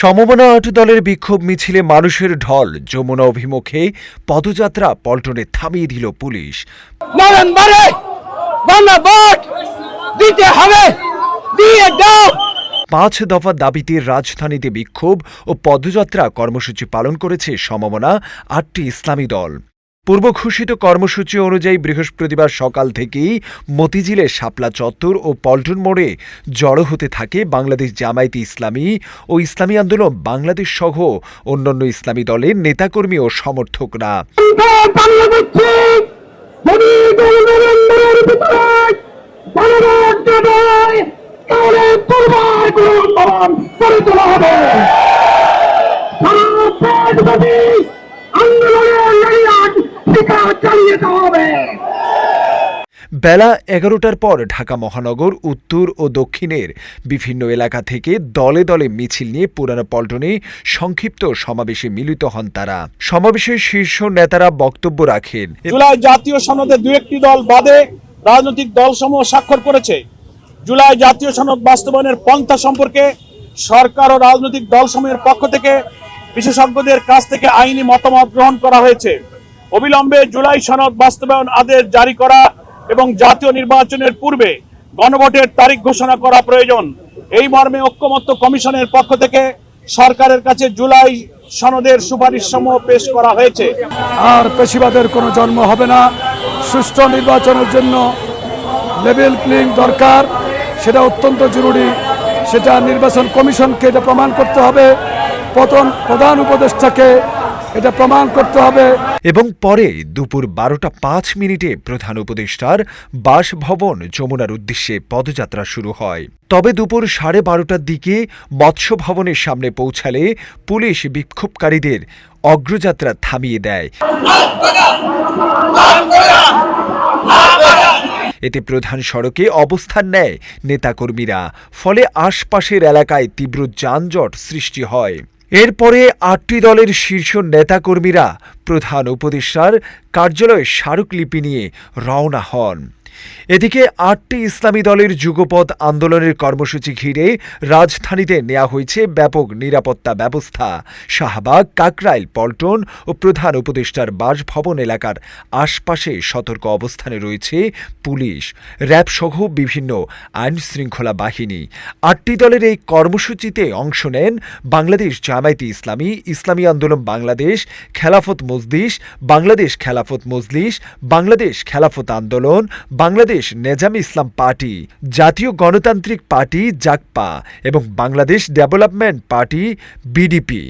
সমমনা আট দলের বিক্ষোভ মিছিলে মানুষের ঢল। যমুনা অভিমুখে পদযাত্রা পল্টনে থামিয়ে দিল পুলিশ। নভেম্বরে দিতে হবে দিয়ে দাও। পাঁচ দফা দাবিতে রাজধানীতে বিক্ষোভ ও পদযাত্রা কর্মসূচি পালন করেছে সমমনা আটটি ইসলামী দল। পূর্ব ঘোষিত কর্মসূচি অনুযায়ী বৃহস্পতিবার সকাল থেকেই মতিঝিলে শাপলা চত্বর ও পল্টন মোড়ে জড়ো হতে থাকে বাংলাদেশ জামায়াতে ইসলামী ও ইসলামী আন্দোলন, বাংলাদেশ সহ অন্যান্য ইসলামী দলের নেতাকর্মী ও সমর্থকরা। শিকার চালিয়ে দেওয়া হবে। বেলা এগারোটার পর ঢাকা মহানগর উত্তর ও দক্ষিণের বিভিন্ন এলাকা থেকে দলে দলে মিছিল নিয়ে পুরানো পল্টনে সংক্ষিপ্ত সমাবেশে মিলিত হন তারা। সমাবেশের শীর্ষ নেতারা বক্তব্য রাখেন। জুলাই জাতীয় সনদে দু একটি দল বাদে রাজনৈতিক দলসমূহ স্বাক্ষর করেছে। জুলাই জাতীয় সনদ বাস্তবায়নের পন্থা সম্পর্কে সরকার ও রাজনৈতিক দলসমূহের পক্ষ থেকে বিশেষজ্ঞদের কাছ থেকে আইনি মতামত গ্রহণ করা হয়েছে। অবিলম্বে জুলাই সনদ বাস্তবায়ন আদেশ জারি করা এবং জাতীয় নির্বাচনের পূর্বে গণভোটের তারিখ ঘোষণা করা প্রয়োজন। এই মর্মে ঐক্যমত্য কমিশনের পক্ষ থেকে সরকারের কাছে জুলাই সনদের সুপারিশ সমূহ পেশ করা হয়েছে। আর পেশিবাদের কোনো জন্ম হবে না। সুষ্ঠু নির্বাচনের জন্য লেভেল প্লেইং দরকার। সেটা অত্যন্ত জরুরি। সেটা নির্বাচন কমিশনকে এটা প্রমাণ করতে হবে। প্রথম প্রধান উপদেষ্টাকে এটা প্রমাণ করতে হবে। এবং পরে দুপুর বারোটা পাঁচ মিনিটে প্রধান উপদেষ্টার বাসভবন যমুনার উদ্দেশ্যে পদযাত্রা শুরু হয়। তবে দুপুর সাড়ে বারোটার দিকে মৎস্য ভবনের সামনে পৌঁছালে পুলিশ বিক্ষোভকারীদের অগ্রযাত্রা থামিয়ে দেয়। এতে প্রধান সড়কে অবস্থান নেয় নেতাকর্মীরা। ফলে আশপাশের এলাকায় তীব্র যানজট সৃষ্টি হয়। এরপরে আটটি দলের শীর্ষ নেতাকর্মীরা প্রধান উপদেষ্টার কার্যালয়ে স্মারকলিপি নিয়ে রওনা হন। এদিকে আটটি ইসলামী দলের যুগপথ আন্দোলনের কর্মসূচি ঘিরে রাজধানীতে নেওয়া হয়েছে ব্যাপক নিরাপত্তা ব্যবস্থা। শাহবাগ, কাকরাইল, পল্টন ও প্রধান উপদেষ্টার বাসভবন এলাকার আশপাশে সতর্ক অবস্থানে রয়েছে পুলিশ। র্যাবসহ বিভিন্ন আইন শৃঙ্খলা বাহিনী। আটটি দলের এই কর্মসূচিতে অংশ নেন বাংলাদেশ জামায়াতে ইসলামী ইসলামী আন্দোলন বাংলাদেশ, খেলাফত মজলিস, বাংলাদেশ খেলাফত মজলিস, বাংলাদেশ খেলাফত আন্দোলন বাংলাদেশ নেজাম ইসলাম পার্টি জাতীয় গণতান্ত্রিক পার্টি জাকপা এবং বাংলাদেশ ডেভেলপমেন্ট পার্টি বিডিপি।